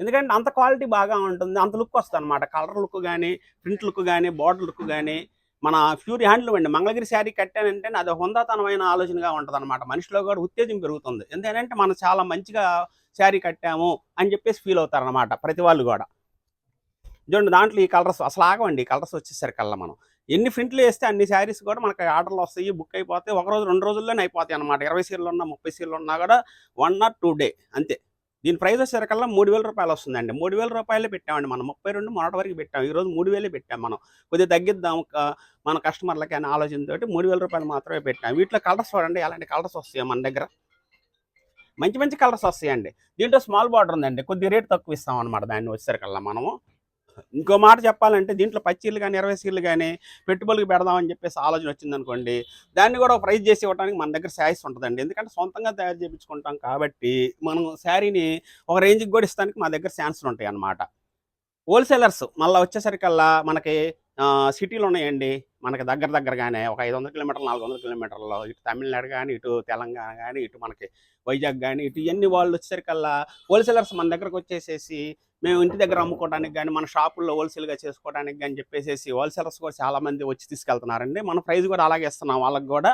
[SPEAKER 2] ఎందుకంటే అంత క్వాలిటీ బాగా ఉంటుంది అంత లుక్ వస్తుంది అనమాట కలర్ లుక్ కానీ ప్రింట్ లుక్ కానీ బార్డర్ లుక్ కానీ మన ప్యూర్ హ్యాండ్లూమ్ అండి. మంగళగిరి శారీ కట్టానంటే అది హుందాతనమైన ఆలోచనగా ఉంటుంది అనమాట మనిషిలో కూడా ఉత్తేజం పెరుగుతుంది. ఎందుకంటే మనం చాలా మంచిగా శారీ కట్టాము అని చెప్పేసి ఫీల్ అవుతారు అనమాట ప్రతి వాళ్ళు కూడా. చూడండి దాంట్లో ఈ కలర్స్ అసలు ఆగవండి. ఈ కలర్స్ వచ్చేసరికల్లా మనం. ఎన్ని ప్రింట్లు వేస్తే అన్ని శారీస్ కూడా మనకి ఆర్డర్లు వస్తాయి బుక్ అయిపోతాయి. ఒక రోజు రెండు రోజుల్లోనే అయిపోతాయి అనమాట ఇరవై సీర్లు ఉన్నా ముప్పై సీర్లు ఉన్నా కూడా వన్ ఆర్ టూ డే అంతే. దీని ప్రైస్ వచ్చేసరికల్లా మూడు వేల రూపాయలు వస్తుందండి. మూడు వేల రూపాయలే పెట్టామండి మనం. ముప్పై రెండు మొన్నటి వరకు పెట్టాం. ఈరోజు మూడు వేలే పెట్టాం మనం. కొద్దిగా తగ్గిద్దాం మన కస్టమర్లకి అనే ఆలోచనతో మూడు వేల రూపాయలు మాత్రమే పెట్టాం. వీటిలో కలర్స్ చూడండి ఎలాంటి కలర్స్ వస్తాయి మన దగ్గర. మంచి మంచి కలర్స్ వస్తాయండి. దీంట్లో స్మాల్ బార్డర్ ఉందండి. కొద్ది రేట్ తక్కువ ఇస్తాం అనమాట దాన్ని వచ్చేసరికల్లా మనము. ఇంకో మాట చెప్పాలంటే దీంట్లో పచ్చీలు కానీ ఇరవై సీర్లు కానీ పెట్టుబడులకు పెడదామని చెప్పేసి ఆలోచన వచ్చిందనుకోండి దాన్ని కూడా ఒక ప్రైజ్ చేసి ఇవ్వడానికి మన దగ్గర శారీస్ ఉంటుందండి. ఎందుకంటే సొంతంగా తయారు చేయించుకుంటాం కాబట్టి మనం శారీని ఒక రేంజ్కి కూడా ఇస్తానికి మా దగ్గర ఛాన్సులు ఉంటాయి అన్నమాట హోల్సేలర్స్ మళ్ళీ వచ్చేసరికల్లా మనకి సిటీలు ఉన్నాయండి మనకి దగ్గర దగ్గరగానే ఒక ఐదు వందల కిలోమీటర్లు నాలుగు వందల కిలోమీటర్లు. ఇటు తమిళనాడు కానీ ఇటు తెలంగాణ కానీ ఇటు మనకి వైజాగ్ కానీ ఇటు ఇవన్నీ వాళ్ళు వచ్చేసరికల్లా హోల్సేలర్స్ మన దగ్గరకు వచ్చేసేసి మేము ఇంటి దగ్గర అమ్ముకోవడానికి కానీ మన షాపుల్లో హోల్సేల్గా చేసుకోవడానికి కానీ చెప్పేసి హోల్సేలర్స్ కూడా చాలామంది వచ్చి తీసుకెళ్తున్నారండి. మన ప్రైస్ కూడా అలాగే ఇస్తున్నాం వాళ్ళకి కూడా.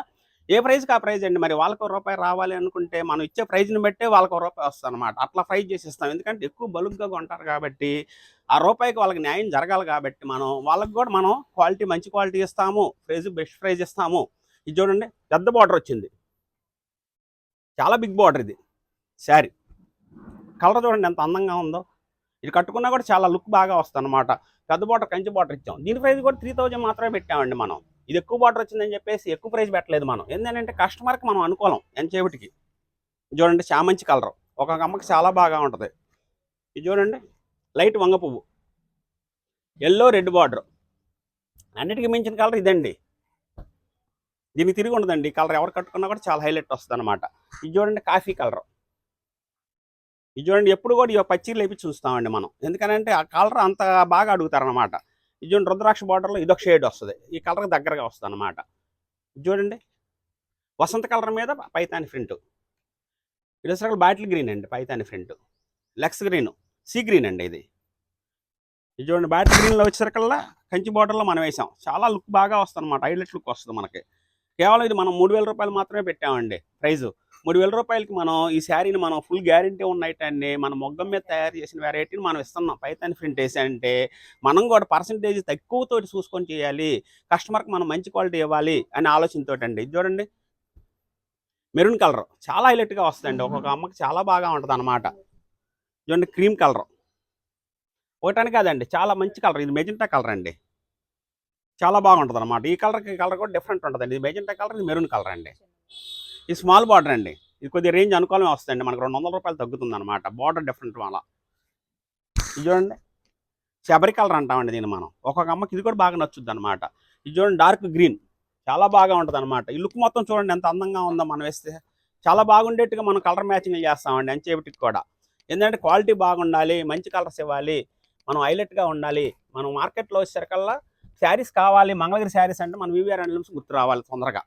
[SPEAKER 2] ఏ ప్రైస్కి ఆ ప్రైజ్ అండి? మరి వాళ్ళకి ఒక రూపాయి రావాలి అనుకుంటే మనం ఇచ్చే ప్రైజ్ని బట్టే వాళ్ళకు రూపాయి వస్తుంది అనమాట అట్లా ప్రైజ్ చేసి ఇస్తాం ఎందుకంటే ఎక్కువ బలుగ్గా కొంటారు కాబట్టి ఆ రూపాయికి వాళ్ళకి న్యాయం జరగాలి కాబట్టి మనం వాళ్ళకి కూడా మనం క్వాలిటీ మంచి క్వాలిటీ ఇస్తాము ప్రైజ్ బెస్ట్ ప్రైజ్ ఇస్తాము. ఇది చూడండి పెద్ద బార్డర్ వచ్చింది. చాలా బిగ్ బార్డర్ ఇది. శారీ. కలర్ చూడండి ఎంత అందంగా ఉందో. ఇది కట్టుకున్నా కూడా చాలా లుక్ బాగా వస్తుంది అనమాట పెద్ద బార్డర్ కంచి బార్డర్ ఇచ్చాం. దీని ప్రైస్ కూడా త్రీ థౌజండ్ మాత్రమే పెట్టామండి మనం. ఇది ఎక్కువ బార్డర్ వచ్చిందని చెప్పేసి ఎక్కువ ప్రైస్ పెట్టలేదు మనం. ఏంటంటే కస్టమర్కి మనం అనుకూలం ఎంతసేపటికి చూడండి చామంచి కలర్ ఒక అమ్మకి చాలా బాగా ఉంటుంది. ఇది చూడండి లైట్ వంగ పువ్వు. Yellow red border. అన్నిటికీ మించిన కలర్ ఇదండి. దీనికి తిరిగి ఉండదండి. కలర్ ఎవరు కట్టుకున్నా కూడా చాలా హైలైట్ వస్తుంది అనమాట ఇది చూడండి కాఫీ కలర్. ఇది చూడండి ఎప్పుడు కూడా ఈ పచ్చీలు వేపి చూస్తామండి మనం. ఎందుకనంటే ఆ కలర్ అంత బాగా అడుగుతారనమాట ఇది చూడండి రుద్రాక్ష బార్డర్లో ఇదొక షేడ్ వస్తుంది. ఈ కలర్ దగ్గరగా వస్తుంది అనమాట చూడండి. వసంత కలర్ మీద పైతాని ఫ్రింట్ ఇది వచ్చేసరికి బాటిల్ గ్రీన్ అండి పైతాని ఫ్రింట్ లెక్స్ గ్రీన్. సీ గ్రీన్ అండి ఇది. ఇది చూడండి బ్యాట్ గ్రీన్లో వచ్చేసరికల్లా కంచి బాటిల్లో మనం వేసాం. చాలా లుక్ బాగా వస్తుంది అనమాట హైలైట్ లుక్ వస్తుంది మనకి. కేవలం ఇది మనం మూడు వేల రూపాయలు మాత్రమే పెట్టామండి ప్రైజు. మూడు వేల రూపాయలకి మనం ఈ శారీని మనం ఫుల్ గ్యారంటీ ఉన్నట్టండి మన మొగ్గం మీద తయారు చేసిన వెరైటీని మనం ఇస్తున్నాం. పైతాన్ ప్రింట్ వేసి అంటే మనం కూడా పర్సంటేజ్ తక్కువతో చూసుకొని చేయాలి. కస్టమర్కి మనం మంచి క్వాలిటీ ఇవ్వాలి అనే ఆలోచనతో అండి ఇది చూడండి. Maroon colour. చాలా హైలైట్గా వస్తుందండి. ఒక్కొక్క అమ్మకి చాలా బాగా ఉంటుంది అనమాట చూడండి క్రీమ్ కలర్ ఒకటని కాదండి చాలా మంచి కలర్ ఇది మెజెంటా కలర్ అండి. చాలా బాగుంటుంది అనమాట ఈ కలర్కి కలర్ కూడా డిఫరెంట్ ఉంటుందండి. ఇది మెజెంటా కలర్ ఇది మెరూన్ కలర్ అండి. ఇది స్మాల్ బార్డర్ అండి. ఇది కొద్దిగా రేంజ్ అనుకూలమే వస్తుందండి. మనకు రెండు వందల రూపాయలు తగ్గుతుంది అనమాట బార్డర్ డిఫరెంట్ వల్ల ఇది చూడండి. శబరి కలర్ అంటామండి దీన్ని మనం. ఒక్కొక్క అమ్మకి ఇది కూడా బాగా నచ్చుద్ది అనమాట ఇది చూడండి డార్క్ గ్రీన్ చాలా బాగా ఉంటుంది అనమాట ఈ లుక్ మొత్తం చూడండి ఎంత అందంగా ఉందో మనం వేస్తే. చాలా బాగుండేట్టుగా మనం కలర్ మ్యాచింగ్ చేస్తామండి. అంచేపటికి కూడా. ఎందుకంటే క్వాలిటీ బాగుండాలి మంచి కలర్స్ ఇవ్వాలి మనం హైలైట్గా ఉండాలి. మనం మార్కెట్లో వచ్చేసరికల్లా శారీస్ కావాలి మంగళగిరి శారీస్ అంటే మన వివిఆర్ హ్యాండ్లూమ్స్ గుర్తు రావాలి తొందరగా.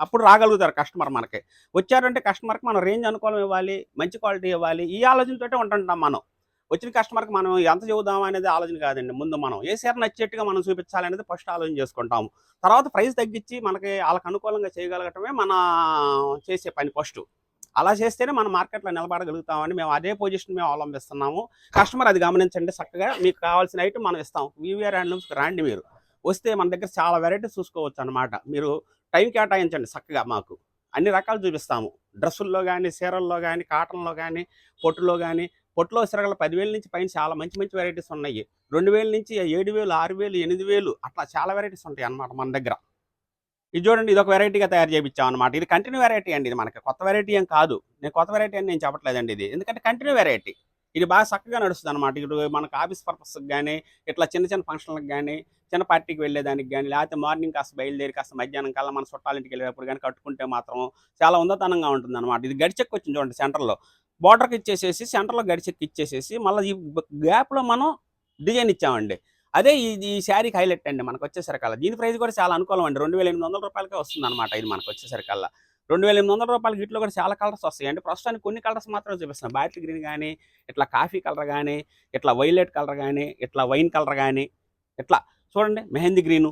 [SPEAKER 2] అప్పుడు రాగలుగుతారు కస్టమర్ మనకి. వచ్చారంటే కస్టమర్కి మనం రేంజ్ అనుకూలం ఇవ్వాలి మంచి క్వాలిటీ ఇవ్వాలి ఈ ఆలోచనతోటే ఉంటుంటాం మనం. వచ్చిన కస్టమర్కి మనం ఎంత చెబుదాం అనేది ఆలోచన కాదండి. ముందు మనం ఏ సార్ నచ్చేట్టుగా మనం చూపించాలనేది ఫస్ట్ ఆలోచన చేసుకుంటాము. తర్వాత ప్రైస్ తగ్గించి మనకి వాళ్ళకి అనుకూలంగా చేయగలగటమే మన చేసే పని ఫస్ట్. అలా చేస్తేనే మనం మార్కెట్లో నిలబడగలుగుతామని మేము అదే పొజిషన్ మేము అవలంబిస్తున్నాము. కస్టమర్ అది గమనించండి చక్కగా మీకు కావాల్సిన ఐటమ్ మనం ఇస్తాం. వివిఆర్ హ్యాండ్లూమ్స్కి రండి మీరు. వస్తే మన దగ్గర చాలా వెరైటీస్ చూసుకోవచ్చు అనమాట మీరు టైం కేటాయించండి చక్కగా మాకు. అన్ని రకాలు చూపిస్తాము. డ్రెస్సుల్లో కానీ చీరల్లో కానీ కాటన్లో కానీ పొట్టులో కానీ పొట్టులో సిరగల పదివేల నుంచి పైన చాలా మంచి మంచి వెరైటీస్ ఉన్నాయి. రెండు వేల నుంచి ఏడు వేలు ఆరు వేలు ఎనిమిది వేలు అట్లా చాలా వెరైటీస్ ఉంటాయి అన్నమాట మన దగ్గర. ఇది చూడండి ఇది ఒక వెరైటీగా తయారు చేయించాం అనమాట ఇది కంటిన్యూ వెరైటీ అండి ఇది మనకి. కొత్త వెరైటీ ఏం కాదు. నేను కొత్త వెరైటీ అని నేను చెప్పట్లేదండి ఇది. ఎందుకంటే కంటిన్యూ వెరైటీ ఇది బాగా చక్కగా నడుస్తుంది అనమాట ఇటు మనకు ఆఫీస్ పర్పస్కి కానీ ఇట్లా చిన్న చిన్న ఫంక్షన్లకు కానీ చిన్న పార్టీకి వెళ్ళేదానికి కానీ లేకపోతే మార్నింగ్ కాస్త బయలుదేరి కాస్త మధ్యాహ్నం కల్లా మన చుట్టాలింటికి వెళ్ళేటప్పుడు కానీ కట్టుకుంటే మాత్రం చాలా ఉందతనంగా ఉంటుంది అనమాట ఇది గడిచెక్కి వచ్చింది చూడండి సెంటర్లో బార్డర్కి ఇచ్చేసేసి సెంటర్లో గడిచెక్కి ఇచ్చేసేసి మళ్ళీ ఈ గ్యాప్లో మనం డిజైన్ ఇచ్చామండి. అదే ఈ ఈ శారీకి హైలైట్ అండి మనకు వచ్చేసరికల్లా దీని ప్రైస్ కూడా చాలా అనుకూలం అండి. రెండు వేల ఎనిమిది వందల రూపాయలకే వస్తుంది అనమాట ఇది మనకు వచ్చేసరికల్లా రెండు వేల ఎనిమిది వందల రూపాయలకి వీటిలో కూడా చాలా కలర్స్ వస్తాయి. అంటే ప్రస్తుతానికి కొన్ని కలర్స్ మాత్రమే చూపిస్తున్నాను బాటిల్ గ్రీన్ కానీ ఇట్లా కాఫీ కలర్ కానీ ఇట్లా వైలెట్ కలర్ కానీ ఇట్లా వైన్ కలర్ కానీ ఇట్లా చూడండి మెహందీ గ్రీను.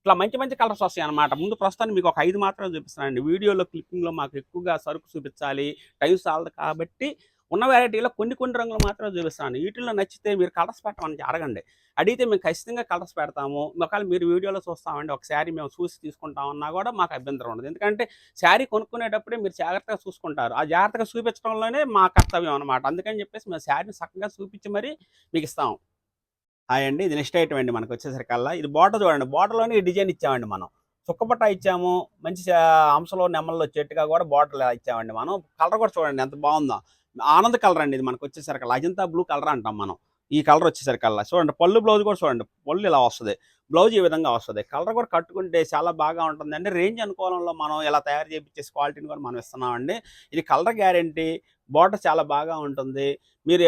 [SPEAKER 2] ఇట్లా మంచి మంచి కలర్స్ వస్తాయి అనమాట ముందు ప్రస్తుతానికి మీకు ఒక ఐదు మాత్రమే చూపిస్తున్నానండి. వీడియోలో క్లిప్పింగ్లో మాకు ఎక్కువగా సరుకు చూపించాలి టైం చాలదు కాబట్టి ఉన్న వెరైటీలో కొన్ని కొన్ని రంగులు మాత్రమే చూపిస్తాను. వీటిల్లో నచ్చితే మీరు కలర్స్ పెట్టమని అడగండి. అడిగితే మేము ఖచ్చితంగా కలర్స్ పెడతాము. ఒకవేళ మీరు వీడియోలో చూస్తామండి ఒక శారీ మేము చూసి తీసుకుంటామన్నా కూడా మాకు అభ్యంతరం ఉండదు. ఎందుకంటే శారీ కొనుక్కునేటప్పుడే మీరు జాగ్రత్తగా చూసుకుంటారు. ఆ జాగ్రత్తగా చూపించడంలోనే మా కర్తవ్యం అనమాట అందుకని చెప్పేసి మేము శారీని చక్కగా చూపించి మరీ మీకు ఇస్తాం హాయ్ అండి. ఇది నెక్స్ట్ ఐటమ్ అండి మనకు వచ్చేసరికల్లా. ఇది బోటర్ చూడండి. బార్డర్లోనే ఈ డిజైన్ ఇచ్చామండి మనం. చుక్కపట్ట ఇచ్చాము. మంచి అంశంలో అంశలో నెమ్మల్లో చెట్టుగా కూడా బార్డర్ ఇచ్చామండి మనం. కలర్ కూడా చూడండి ఎంత బాగుందో. ఆనంద్ కలర్ అండి ఇది మనకు వచ్చేసరికి. అజంతా బ్లూ కలర్ అంటాం మనం. ఈ కలర్ వచ్చేసరికల్లా చూడండి పళ్ళు బ్లౌజ్ కూడా చూడండి. పళ్ళు ఇలా వస్తుంది. బ్లౌజ్ ఈ విధంగా వస్తుంది. కలర్ కూడా కట్టుకుంటే చాలా బాగా ఉంటుంది. అంటే రేంజ్ అనుకూలంలో మనం ఇలా తయారు చేయించేసి క్వాలిటీని కూడా మనం ఇస్తున్నామండి. ఇది కలర్ గ్యారంటీ. బోట చాలా బాగా ఉంటుంది. మీరు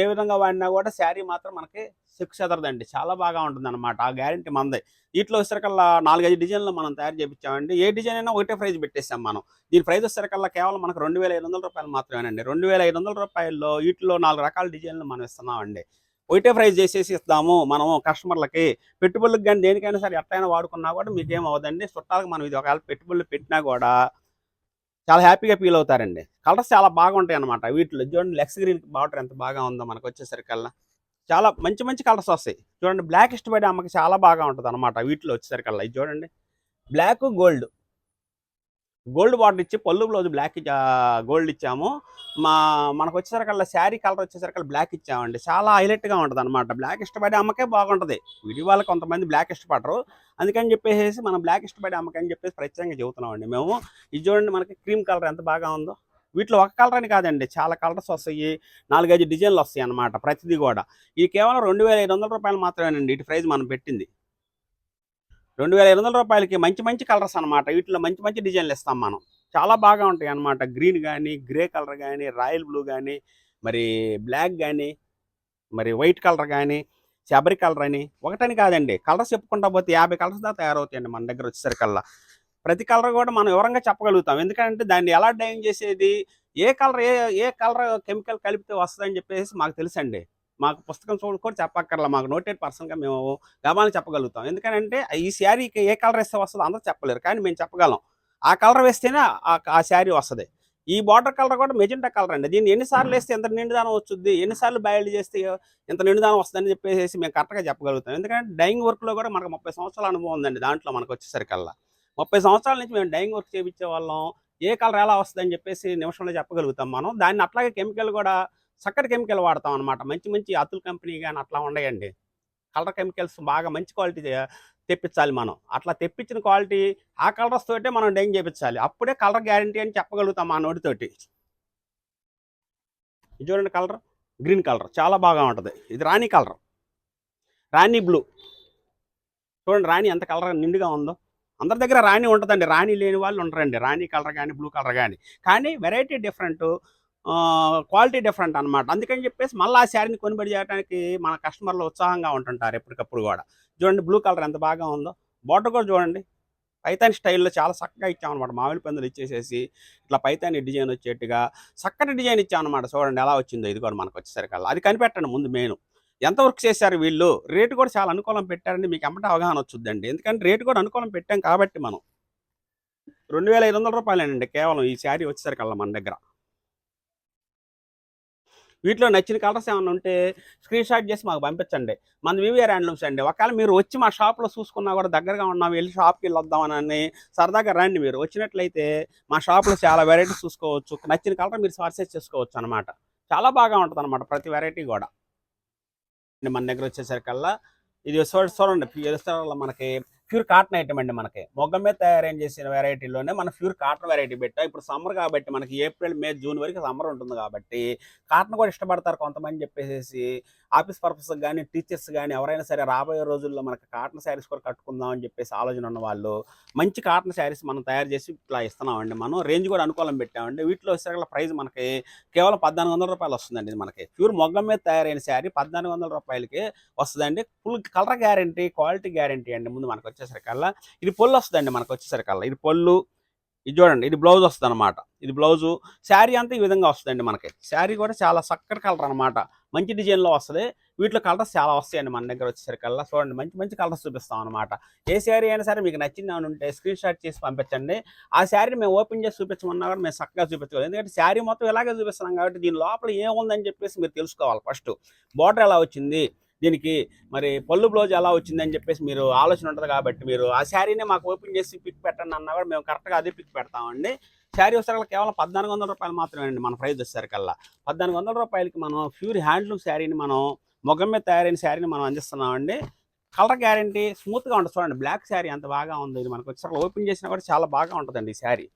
[SPEAKER 2] ఏ విధంగా వాడినా కూడా శారీ మాత్రం మనకి సిక్స్ చెదరదండి చాలా బాగా ఉంటుంది అనమాట ఆ గ్యారంటీ మనదే. వీటిలో వచ్చేసరికల్లా నాలుగైదు డిజైన్లు మనం తయారు చేయించామండి ఏ డిజైన్ అయినా ఒకటే ప్రైజ్ పెట్టేసాం మనం. దీని ప్రైస్ వచ్చేసరికల్లా కేవలం మనకు రెండు వేల ఐదు వందల రూపాయలు మాత్రమేనండి. రెండు వేల ఐదు వందల రూపాయల్లో వీటిలో నాలుగు రకాల డిజైన్లు మనం ఇస్తున్నామండి. ఒకటే ప్రైజ్ చేసేసి ఇస్తాము మనము కస్టమర్లకి. పెట్టుబడులకు కానీ దేనికైనా సరే ఎట్లయినా వాడుకున్నా కూడా మీకేం అవ్వదండి. చుట్టాలకు మనం ఇది ఒకవేళ పెట్టుబడులు పెట్టినా కూడా చాలా హ్యాపీగా ఫీల్ అవుతారండి. కలర్స్ చాలా బాగుంటాయి అనమాట వీటిలో చూడండి లెక్స్ గ్రీన్ బార్డర్ ఎంత బాగా ఉందో మనకు వచ్చేసరికల్లా. చాలా మంచి మంచి కలర్స్ వస్తాయి. చూడండి బ్లాక్ ఇష్టపడే అమ్మకి చాలా బాగా ఉంటుంది అనమాట వీటిలో వచ్చేసరికల్లా. ఇది చూడండి బ్లాక్ గోల్డ్ గోల్డ్ బార్డర్ ఇచ్చి పళ్ళు బ్లౌజ్ బ్లాక్ గోల్డ్ ఇచ్చాము. మా మనకు వచ్చేసరికల్లా శారీ కలర్ వచ్చేసరికల్లా బ్లాక్ ఇచ్చామండి. చాలా హైలైట్గా ఉంటుంది అనమాట బ్లాక్ ఇష్టపడే అమ్మకే బాగుంటుంది. విడి వాళ్ళు కొంతమంది బ్లాక్ ఇష్టపడరు. అందుకని చెప్పేసి మనం బ్లాక్ ఇష్టపడే అమ్మకని చెప్పేసి ప్రత్యేకంగా చెబుతున్నామండి మేము. ఇది చూడండి మనకి క్రీమ్ కలర్ ఎంత బాగా ఉందో. వీటిలో ఒక కలర్ అని కాదండి. చాలా కలర్స్ వస్తాయి. నాలుగైదు డిజైన్లు వస్తాయి అన్నమాట ప్రతిదీ కూడా. ఇది కేవలం రెండు వేల ఐదు వందల రూపాయలు మాత్రమేనండి ఇటు ప్రైజ్ మనం పెట్టింది. రెండు వేల ఐదు వందల రూపాయలకి మంచి మంచి కలర్స్ అన్నమాట. వీటిలో మంచి మంచి డిజైన్లు ఇస్తాం మనం. చాలా బాగా ఉంటాయి అన్నమాట. గ్రీన్ కానీ గ్రే కలర్ కానీ రాయల్ బ్లూ కానీ మరి బ్లాక్ కానీ మరి వైట్ కలర్ కానీ శబరి కలర్ అని. ఒకటని కాదండి. కలర్స్ చెప్పుకుంటా పోతే యాభై కలర్స్ దా తయారవుతాయండి మన దగ్గర వచ్చేసరికల్లా. ప్రతి కలర్ కూడా మనం వివరంగా చెప్పగలుగుతాం. ఎందుకంటే దాన్ని ఎలా డైన్ చేసేది ఏ కలర్ ఏ ఏ కలర్ కెమికల్ కలిపితే వస్తుందని చెప్పేసి మాకు తెలుసండి. మాకు పుస్తకం చూడుకొని చెప్పక్కర్లా మాకు నోటెడ్ పర్సన్గా మేము గమాని చెప్పగలుగుతాం. ఎందుకంటే ఈ శారీకి ఏ కలర్ వేస్తే వస్తుందో అందరూ చెప్పలేరు. కానీ మేము చెప్పగలం. ఆ కలర్ వేస్తేనే ఆ- శారీ వస్తుంది. ఈ బార్డర్ కలర్ కూడా మెజెంటా కలర్ అండి. దీన్ని ఎన్నిసార్లు వేస్తే ఎంత నిండుదానం వస్తుంది? ఎన్నిసార్లు బయలు చేస్తే ఎంత నిండుదానం వస్తుందని చెప్పేసి మేము కరెక్ట్గా చెప్పగలుగుతాం. ఎందుకంటే డైయింగ్ వర్క్లో కూడా మనకు ముప్పై సంవత్సరాల అనుభవం ఉందండి దాంట్లో మనకు వచ్చేసరికల్లా. ముప్పై సంవత్సరాల నుంచి మేము డైయింగ్ వర్క్ చేయించే వాళ్ళం. ఏ కలర్ ఎలా వస్తుందని చెప్పేసి నిమిషంలో చెప్పగలుగుతాం మనం. దాన్ని అట్లాగే కెమికల్ కూడా చక్కటి కెమికల్ వాడతాం అనమాట మంచి మంచి అతుల్ కంపెనీ కానీ అట్లా ఉండయండి కలర్ కెమికల్స్ బాగా మంచి క్వాలిటీ తెప్పించాలి మనం. అట్లా తెప్పించిన క్వాలిటీ ఆ కలర్స్ తోటే మనం డైయింగ్ చేయించాలి. అప్పుడే కలర్ గ్యారంటీ అని చెప్పగలుగుతాం మా నోటితోటి. ఇది చూడండి కలర్. Green colour. చాలా బాగా ఉంటుంది. ఇది రాణి కలర్. రాణి బ్లూ. చూడండి రాణి ఎంత కలర్ నిండుగా ఉందో. అందరి దగ్గర రాణి ఉంటుందండి. రాణి లేని వాళ్ళు ఉండరండి. రాణి కలర్ కానీ బ్లూ కలర్ కానీ కానీ వెరైటీ డిఫరెంట్ క్వాలిటీ డిఫరెంట్ అనమాట అందుకని చెప్పేసి మళ్ళీ ఆ శారీని కొనుబడి చేయడానికి మన కస్టమర్లు ఉత్సాహంగా ఉంటుంటారు ఎప్పటికప్పుడు కూడా. చూడండి బ్లూ కలర్ ఎంత బాగా ఉందో. బార్డర్ కూడా చూడండి. పైతాన్ స్టైల్లో చాలా చక్కగా ఇచ్చామన్నమాట మామిడి పందులు ఇచ్చేసేసి ఇట్లా పైతాని డిజైన్ వచ్చేట్టుగా చక్కటి డిజైన్ ఇచ్చామన్నమాట చూడండి ఎలా వచ్చిందో. ఇది కూడా మనకు వచ్చేసరికి అది కనిపెట్టండి ముందు మెయిన్. ఎంత వర్క్ చేశారు వీళ్ళు? రేటు కూడా చాలా అనుకూలం పెట్టారని మీకు ఎమ్మట అవగాహన వచ్చుద్దండి. ఎందుకంటే రేటు కూడా అనుకూలం పెట్టాం కాబట్టి మనం. రెండు వేల ఐదు వందల రూపాయలేనండి కేవలం ఈ శారీ వచ్చేసరికల్లా మన దగ్గర. వీటిలో నచ్చిన కలర్స్ ఏమైనా ఉంటే స్క్రీన్ షాట్ చేసి మాకు పంపించండి. మన వివిఆర్ హ్యాండ్లూమ్స్ అండి. ఒకవేళ మీరు వచ్చి మా షాప్లో చూసుకున్నా కూడా దగ్గరగా ఉన్నాం వెళ్ళి షాప్కి వెళ్ళి వద్దామని సరదాగా రండి మీరు. వచ్చినట్లయితే మా షాప్లో చాలా వెరైటీస్ చూసుకోవచ్చు. నచ్చిన కలర్ మీరు పర్చేస్ చేసుకోవచ్చు అనమాట చాలా బాగా ఉంటుంది అనమాట ప్రతి వెరైటీ కూడా. మన దగ్గర వచ్చేసరికల్లా ఇది చూడండి చూడండి ప్యూర్ మనకి ప్యూర్ కాటన్ ఐటమ్ అండి మనకి. మొగ్గ మీద తయారు చేసిన వెరైటీలోనే మన ప్యూర్ కాటన్ వెరైటీ పెట్టాం. ఇప్పుడు సమ్మర్ కాబట్టి మనకి ఏప్రిల్ మే జూన్ వరకు సమ్మర్ ఉంటుంది కాబట్టి కాటన్ కూడా ఇష్టపడతారు కొంతమంది చెప్పేసి ఆఫీస్ పర్పస్ కానీ టీచర్స్ కానీ ఎవరైనా సరే రాబోయే రోజుల్లో మనకి కాటన్ శారీస్ కూడా కట్టుకుందాం అని చెప్పేసి ఆలోచన ఉన్న వాళ్ళు మంచి కాటన్ శారీస్ మనం తయారు చేసి ఇట్లా ఇస్తున్నామండి మనం. రేంజ్ కూడా అనుకూలం పెట్టామండి. వీటిలో వచ్చేసరికి ప్రైస్ మనకి కేవలం పద్నాలుగు వందల రూపాయలు వస్తుందండి ఇది మనకి. ప్యూర్ మొగ్గం మీద తయారైన శారీ పద్నాలుగు వందల రూపాయలకి వస్తుందండి. Full colour guarantee quality guarantee అండి. ముందు మనకు వచ్చేసరికల్లా ఇది పొల్లు వస్తుందండి మనకు వచ్చేసరికల్లా ఇది పొల్లు ఇది చూడండి ఇది బ్లౌజ్ వస్తుంది అనమాట ఇది బ్లౌజు శారీ అంతా ఈ విధంగా వస్తుందండి మనకి. శారీ కూడా చాలా చక్కటి కలర్ అనమాట మంచి డిజైన్లో వస్తుంది. వీటిలో కలర్స్ చాలా వస్తాయండి మన దగ్గర వచ్చేసరికల్లా. చూడండి మంచి మంచి కలర్స్ చూపిస్తాం అనమాట ఏ శారీ అయినా సరే మీకు నచ్చింది అని ఉంటే స్క్రీన్ షాట్ చేసి పంపించండి. ఆ శారీని మేము ఓపెన్ చేసి చూపించమన్నా కూడా మేము చక్కగా చూపించుకోవాలి. ఎందుకంటే శారీ మొత్తం ఇలాగే చూపిస్తున్నాం కాబట్టి దీని లోపల ఏముందని చెప్పేసి మీరు తెలుసుకోవాలి ఫస్ట్. బార్డర్ ఎలా వచ్చింది? దీనికి మరి పళ్ళు బ్లౌజ్ ఎలా వచ్చిందని చెప్పేసి మీరు ఆలోచన ఉంటుంది కాబట్టి మీరు ఆ శారీనే మాకు ఓపెన్ చేసి పిక్ పెట్టండి అన్నా కూడా మేము కరెక్ట్గా అదే పిక్ పెడతామండి. శారీ వచ్చేసరికి కేవలం పద్నాలుగు వందల రూపాయలు మాత్రమే అండి మన ప్రైజ్ వచ్చేసరికల్లా. పద్నాలుగు వందల రూపాయలకి మనం ప్యూర్ హ్యాండ్లూమ్ శారీని మనం మొగం మీద తయారైన శారీని మనం అందిస్తున్నామండి. కలర్ గ్యారంటీ స్మూత్గా ఉంటుంది. చూడండి బ్లాక్ శారీ అంత బాగా ఉంది ఇది మనకు వచ్చేసరికి ఓపెన్ చేసినా కూడా చాలా బాగా ఉంటుందండి ఈ శారీ.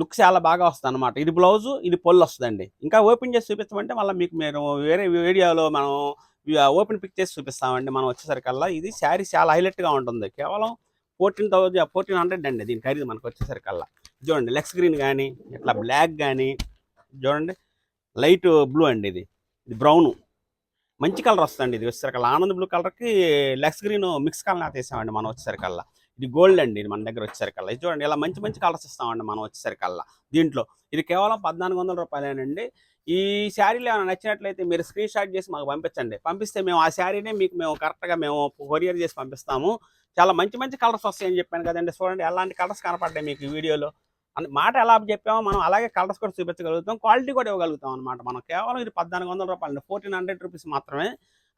[SPEAKER 2] లుక్ చాలా బాగా వస్తుంది అనమాట ఇది బ్లౌజు ఇది పొల్లు వస్తుందండి. ఇంకా ఓపెన్ చేసి చూపించమంటే మళ్ళీ మీకు మీరు వేరే వీడియోలో మనం ఓపెన్ పిక్ చేసి చూపిస్తామండి. మనం వచ్చేసరికల్లా ఇది శారీ చాలా హైలైట్గా ఉంటుంది. కేవలం ఫోర్టీన్ థౌజండ్ ఫోర్టీన్ హండ్రెడ్ అండి దీని ఖరీదు మనకు వచ్చేసరికల్లా. చూడండి లెక్స్ గ్రీన్ కానీ ఇట్లా బ్లాక్ కానీ చూడండి లైట్ బ్లూ అండి ఇది. ఇది బ్రౌను. మంచి కలర్ వస్తుంది ఇది వచ్చేసరికల్లా. ఆనంద్ బ్లూ కలర్కి లెక్స్ గ్రీన్ మిక్స్ కలర్ తీసామండి మనం వచ్చేసరికల్లా. ఇది గోల్డ్ అండి ఇది మన దగ్గర వచ్చేసరికల్లా. ఇది చూడండి ఇలా మంచి మంచి కలర్స్ ఇస్తామండి మనం వచ్చేసరికల్లా దీంట్లో. ఇది కేవలం పద్నాలుగు వందల రూపాయలేనండి. ఈ శారీలు ఏమైనా నచ్చినట్లయితే మీరు స్క్రీన్ షాట్ చేసి మాకు పంపించండి. పంపిస్తే మేము ఆ శారీనే మీకు మేము కరెక్ట్గా మేము కొరియర్ చేసి పంపిస్తాము. చాలా మంచి మంచి కలర్స్ వస్తాయని చెప్పాను కదండి. చూడండి ఎలాంటి కలర్స్ కనపడ్డాయి మీకు ఈ వీడియోలో. మాట ఎలా చెప్పామో మనం అలాగే కలర్స్ కూడా చూపించగలుగుతాం. క్వాలిటీ కూడా ఇవ్వగలుగుతాం అనమాట మనం. కేవలం ఇది పద్నాలుగు వందల రూపాయలు ఫోర్టీన్ హండ్రెడ్ రూపీస్ మాత్రమే.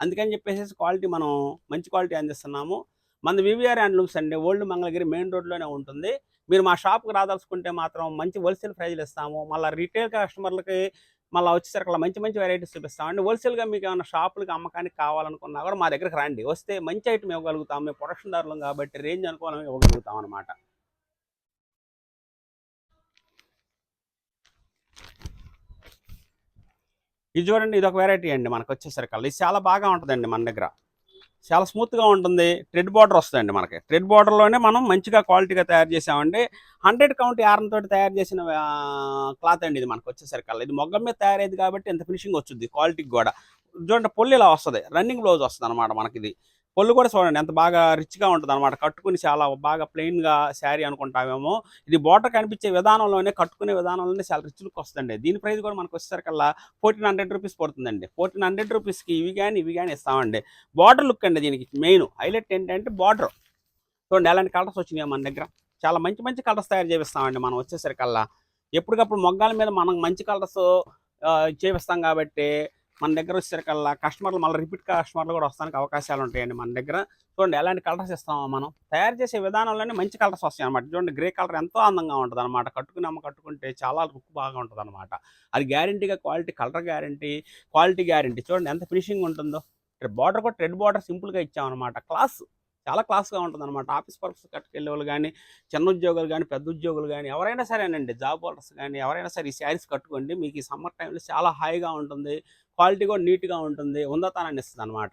[SPEAKER 2] అందుకని చెప్పేసి క్వాలిటీ మనం మంచి క్వాలిటీ అందిస్తున్నాము. మన వివిఆర్ హ్యాండ్లూమ్స్ అండి. ఓల్డ్ మంగళగిరి మెయిన్ రోడ్లోనే ఉంటుంది. మీరు మా షాప్కి రాదలుచుకుంటే మాత్రం మంచి హోల్సేల్ ప్రైజ్లు ఇస్తాము. మళ్ళీ రీటైల్ కస్టమర్లకి మళ్ళీ వచ్చేసరికి మంచి మంచి వెరైటీస్ చూపిస్తామండి హోల్సేల్గా మీకు ఏమైనా షాపులకు అమ్మకానికి కావాలనుకున్నా కూడా మా దగ్గరికి రండి. వస్తే మంచి ఐటమ్ ఇవ్వగలుగుతాం. మేము ప్రొడక్షన్ దారులం కాబట్టి రేంజ్ అనుకోవాలని ఇవ్వగలుగుతాం అనమాట ఇది చూడండి ఇది ఒక వెరైటీ అండి మనకు వచ్చేసరికి ఇది చాలా బాగా ఉంటుందండి మన దగ్గర. చాలా స్మూత్గా ఉంటుంది. ట్రెడ్ బార్డర్ వస్తుందండి మనకి. ట్రెడ్ బార్డర్లోనే మనం మంచిగా క్వాలిటీగా తయారు చేసామండి. హండ్రెడ్ కౌంట్ యార్న్ తోటి తయారు చేసిన క్లాత్ అండి ఇది మనకు వచ్చేసరికి ఇది మొగ్గం మీద తయారైంది కాబట్టి ఎంత ఫినిషింగ్ వచ్చింది క్వాలిటీకి కూడా. చూడండి పొల్లి ఇలా వస్తుంది. రన్నింగ్ బ్లౌజ్ వస్తుంది అనమాట మనకి ఇది పళ్ళు కూడా చూడండి ఎంత బాగా రిచ్గా ఉంటుంది అనమాట కట్టుకుని చాలా బాగా ప్లెయిన్గా శారీ అనుకుంటామేమో. ఇది బోటర్ కనిపించే విధానంలోనే కట్టుకునే విధానంలోనే చాలా రిచ్ లుక్ వస్తుందండి. దీని ప్రైస్ కూడా మనకు వచ్చేసరికల్లా ఫోర్టీన్ హండ్రెడ్ రూపీస్ పడుతుందండి. ఫోర్టీన్ హండ్రెడ్ రూపీస్కి ఇవి కానీ ఇవి కానీ ఇస్తామండి. బార్డర్ లుక్ అండి దీనికి మెయిన్ హైలైట్ ఏంటంటే బార్డర్. చూడండి ఎలాంటి కలర్స్ వచ్చినాయి మన దగ్గర. చాలా మంచి మంచి కలర్స్ తయారు చేపిస్తామండి మనం వచ్చేసరికల్లా. ఎప్పటికప్పుడు మొగ్గాల మీద మనం మంచి కలర్స్ చేపిస్తాం కాబట్టి మన దగ్గర వచ్చేసరికల్లా కస్టమర్లు మళ్ళీ రిపీట్ కస్టమర్లు కూడా వస్తానికి అవకాశాలు ఉంటాయండి మన దగ్గర. చూడండి ఎలాంటి కలర్స్ ఇస్తామో మనం? తయారు చేసే విధానంలోనే మంచి కలర్స్ వస్తాయి అనమాట చూడండి గ్రే కలర్ ఎంతో అందంగా ఉంటుంది అనమాట కట్టుకుని అమ్మ కట్టుకుంటే చాలా లుక్ బాగా ఉంటుంది అనమాట అది గ్యారంటీగా quality colour guarantee quality guarantee. చూడండి ఎంత ఫినిషింగ్ ఉంటుందో. బార్డర్ కూడా రెడ్ బార్డర్ సింపుల్గా ఇచ్చామన్నమాట. క్లాస్ చాలా క్లాస్గా ఉంటుంది అనమాట ఆఫీస్ పర్పస్ కట్టుకెళ్ళే వాళ్ళు కానీ చిన్న ఉద్యోగులు కానీ పెద్ద ఉద్యోగులు కానీ ఎవరైనా సరేనండి. జాబ్ హోల్డర్స్ కానీ ఎవరైనా సరే ఈ శారీస్ కట్టుకోండి. మీకు ఈ సమ్మర్ టైంలో చాలా హాయిగా ఉంటుంది. క్వాలిటీ కూడా నీట్గా ఉంటుంది ఉందతనాన్ని ఇస్తుంది అనమాట